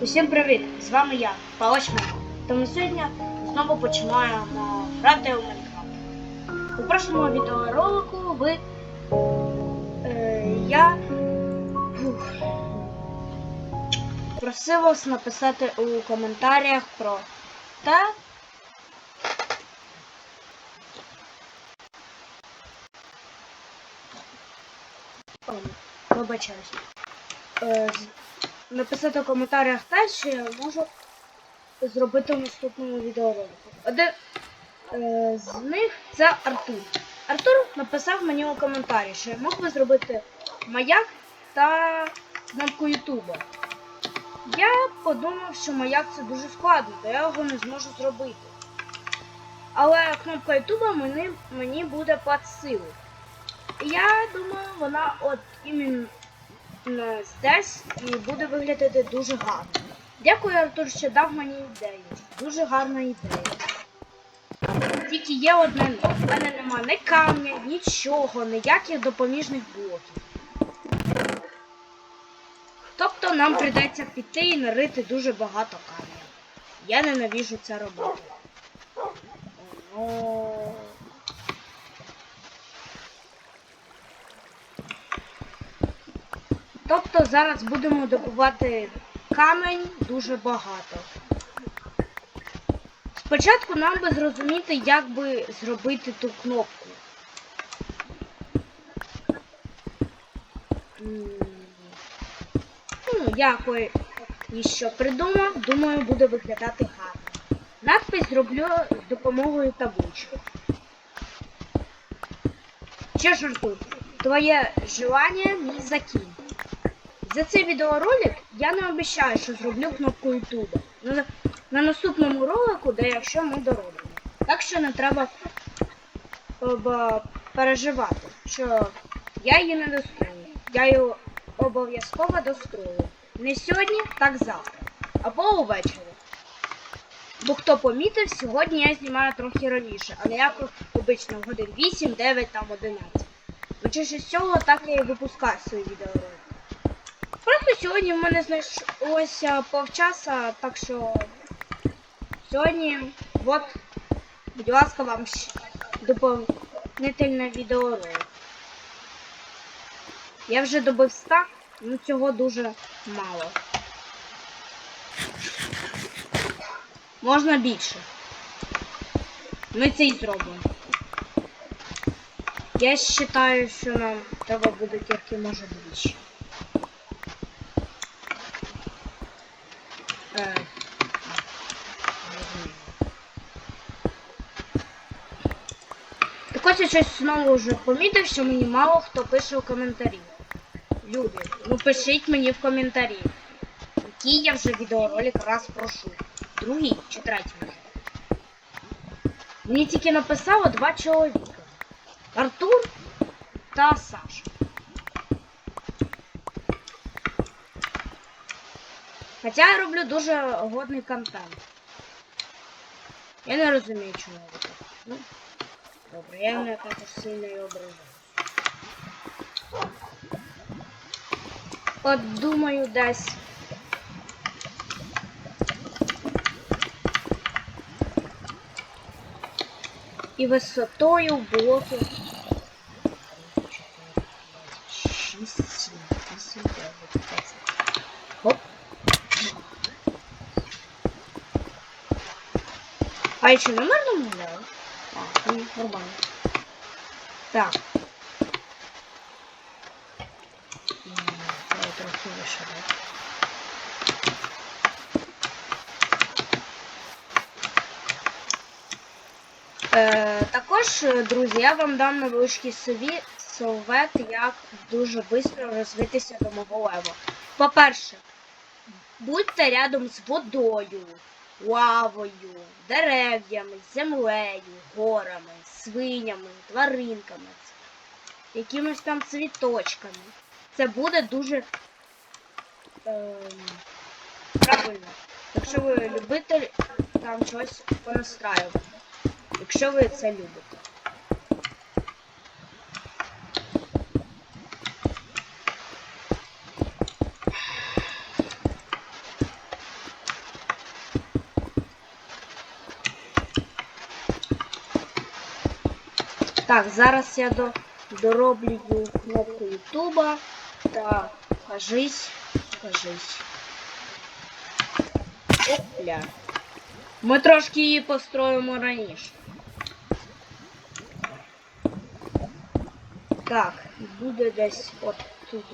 Усім привіт! З вами я, Палач Микола. Та ми сьогодні знову починаємо грати у Майнкрафт. У прошлому відеоролику ви. Е, я. Фух, просив вас написати у коментарях про те. Вибачаюсь. Е, написати в коментарях те, що я можу зробити в наступному відеоролику. Один е, з них це Артур. Артур написав мені у коментарі, що я мог би зробити маяк та кнопку Ютуба. Я подумав, що маяк це дуже складно, то я його не зможу зробити. Але кнопка Ютуба мені, мені буде під силу. І я думаю, вона от іменно здесь і буде виглядати дуже гарно. Дякую, Артур, що дав мені ідею. Дуже гарна ідея. Тільки є одне. В мене нема ні камня, нічого, ніяких допоміжних блоків. Тобто нам прийдеться піти і нарити дуже багато камня. Я ненавіжу це робити. О, Тобто зараз будемо добувати камень дуже багато. Спочатку нам би зрозуміти, як би зробити ту кнопку. Ну, я що придумав, думаю, буде виглядати гарно. Надпись зроблю з допомогою таблички. Що ж, Артур, твоє желання мій закін. За цей відеоролик я не обіцяю, що зроблю кнопку Ютуба. На, на наступному ролику, де якщо ми доробимо. Так що не треба об- переживати, що я її не дострою. Я її обов'язково дострою. Не сьогодні, так завтра. Або увечері. Бо хто помітив, сьогодні я знімаю трохи раніше, але як обично годин 8, 9, там 11. Хоча з цього так я і випускаю свої відеоролики. Просто сьогодні в мене знайшлося повчаса, так що сьогодні, от, будь ласка, вам доповнительне відеоролик. Я вже добив 100, ну цього дуже мало. Можна більше. Ми це і зробимо. Я вважаю, що нам треба буде тільки може більше. Е, Так ось я щось знову вже помітив, що мені мало хто пише у коментарі. Люди, ну пишіть мені в коментарі. Який я вже відеоролик раз прошу. Другий чи третій вже. Мені тільки написало два чоловіка. Артур та Саша. Хоча я роблю дуже годний контент. Я не розумію, чому ви так. Ну, добре, я не також сильно і ображаю. От думаю, десь. І висотою в блоки. 6, 7, 8, 9, 10. Хоп. А я что, номер намовляю? Ну, нормально. Так. Давай трохи да? Е, також, друзі, я вам дам невеличкий сові, совет, як дуже швидко розвитися до мого леву. По-перше, будьте рядом з водою, лавою, дерев'ями, землею, горами, свинями, тваринками, якимись там цвіточками. Це буде дуже ем, правильно. Якщо ви любите там щось понастраювати. Якщо ви це любите. Так, зараз я до, дороблю кнопку Ютуба. Так, кажись, кажись. Опля. Ми трошки її построїмо раніше. Так, буде десь от тут.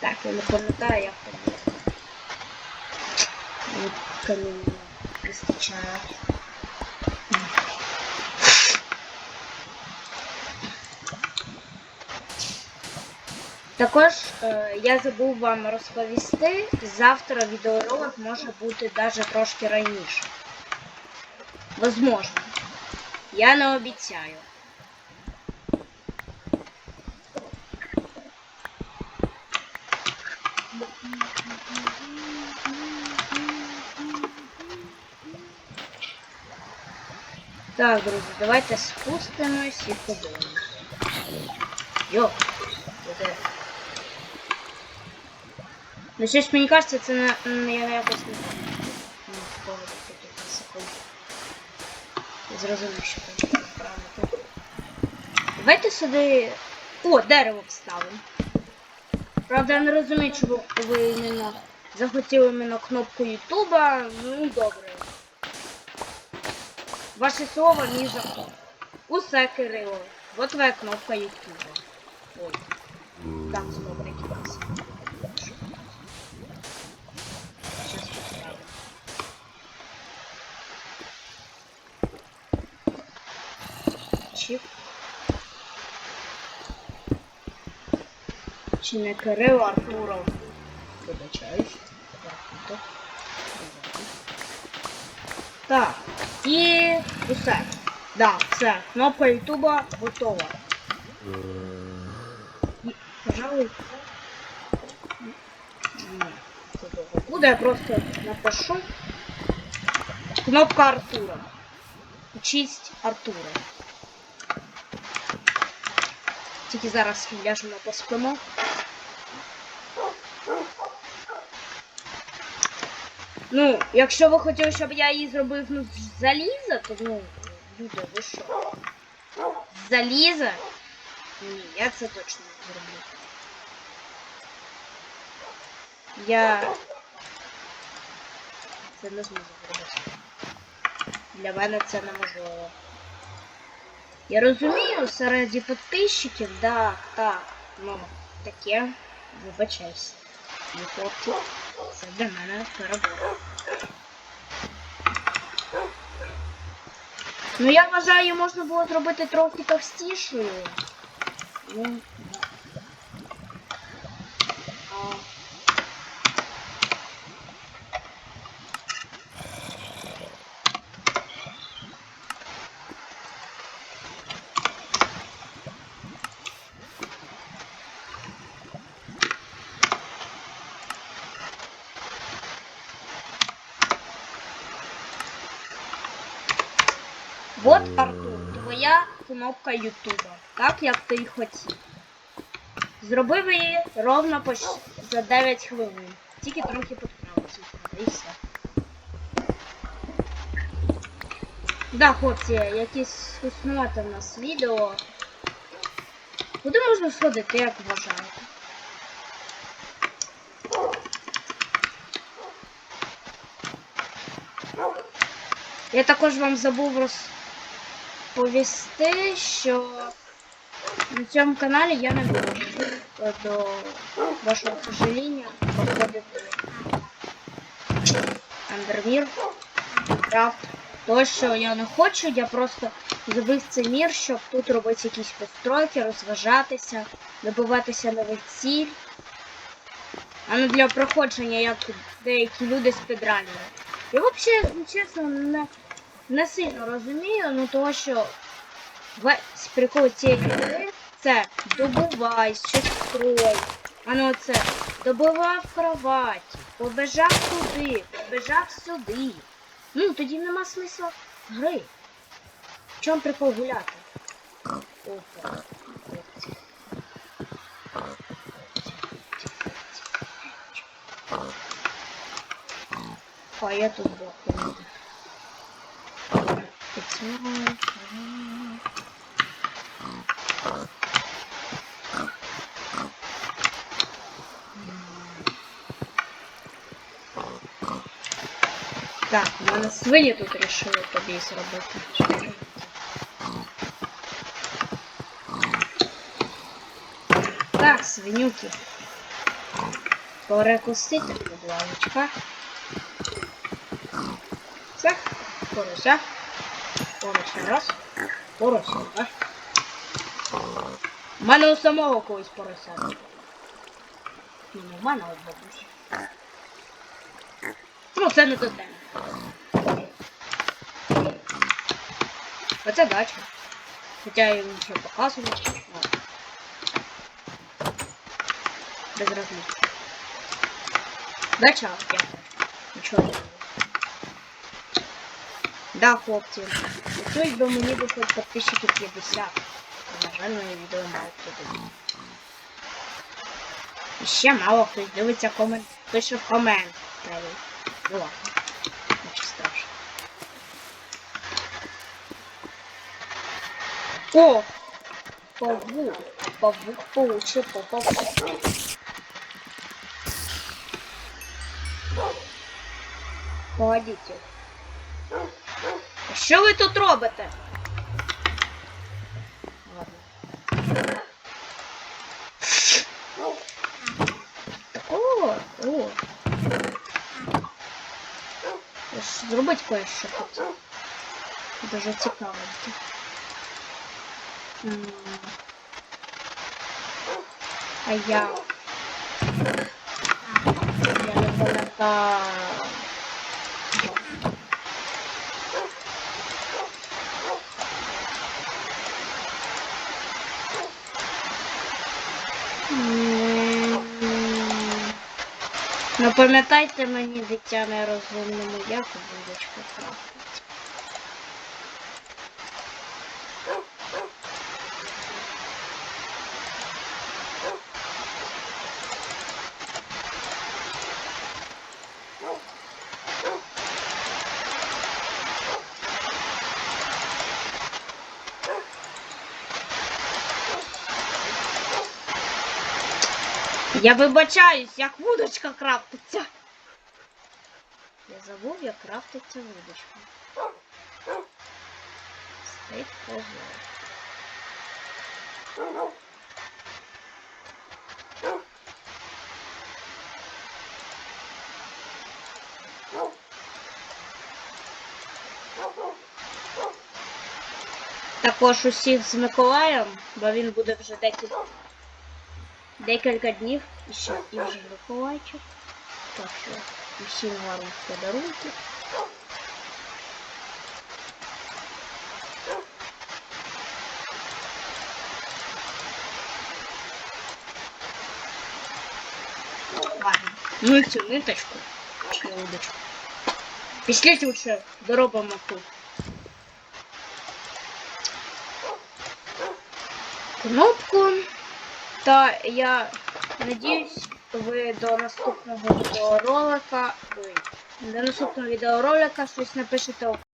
Так, я не пам'ятаю, як. Мені каміння вистачає. Також е, я забув вам розповісти, завтра відеоролик може бути навіть трошки раніше. Возможно. Я не обіцяю. Так, друзі, давайте спустимось і подивимось. Йо. Ну щось мені кажеться, це не я якось не декілька Зрозумів, що там правильно. Давайте сюди. О, дерево вставимо. Правда, я не розумію, чому ви іменно захотіли іменно кнопку Ютуба. Ну, добре. Ваше слово мій закон. Усе, Кирило. Вот твоя кнопка Ютуба. Ой. Так, добре, кидався. Сейчас поставлю. Чіп. Чи не Кирило Артуров? Вибачаюсь. Так, і усе. Да, все. Кнопка Ютуба готова. Пожалуй. Буде, я просто напишу. Кнопка Артура. Честь Артура. Тільки зараз ляжемо поспимо. Ну, якщо ви хотіли, щоб я її зробив ну, з заліза, то ну, люди, ви що? З заліза? Ні, я це точно не зроблю. Я це не зможу зробити. Для мене це неможливо. Я розумію, серед підписчиків, да, так, ну, таке, вибачайся. Ну, хлопці, для мене перебор. Ну я вважаю, можна було зробити трохи товстішою. Ну, да. А, Вот, Артур, твоя кнопка Ютуба. Так, як ти і хотів. Зробив її ровно по за 9 хвилин. Тільки трохи підправився. І все. Да, хлопці, якісь існувати в нас відео. Куди можна сходити, як вважаєте? Я також вам забув розповісти, що на цьому каналі я не буду до вашого сожаління проходити Андермір, Крафт. То, що я не хочу, я просто зробив цей мір, щоб тут робити якісь постройки, розважатися, добиватися нових ціль. А не для проходження, як деякі люди спідранили. Я взагалі, чесно, не не сильно розумію, ну того що весь прикол цієї гри це добувай, щось строй. А ну це добував кровать, побежав туди, побежав сюди. Ну, тоді нема смисла гри. В чому прикол гуляти? Опа. А я тут блокую. Так, у мене свині тут рішили тобі зробити. Так, свинюки. Перекусити, будь ласка. Це, порося. Порося раз. Порося два. У мене у самого колись порося. було. Ну, в мене, в бабусі. Ну, це не до теми. Оце дача. Хоча я їм нічого показував. Без розміру. Дача, я. Нічого не. Да, хлопці. Хотілось би мені би хоч підписчиків 50. На жаль, моє відео мало хто дивиться. І ще мало хтось дивиться комент. Пише комент. Ну ладно. Нічого страшного. О! Павук. Павук получил по павуку. Погодите. Що ви тут робите? О, о. Зробити кое-що хотів. Дуже цікавеньке. А я. Я не пам'ятаю. Пам'ятайте мені, дитя нерозумному, як будочку крафтить. Я вибачаюсь, як вудочка крафтиться. Я забув, як крафтиться вудочка. Стоїть позор. Також усіх з Миколаєм, бо він буде вже декілька декілька днів і ще і вже Миколайчик. Так що усім гарних подарунків. Ладно. Ну і цю ниточку. Чи удочку. Пішліть лучше доробимо тут. Кнопку. Та я надіюсь, ви до наступного відеоролика. До наступного відеоролика щось напишете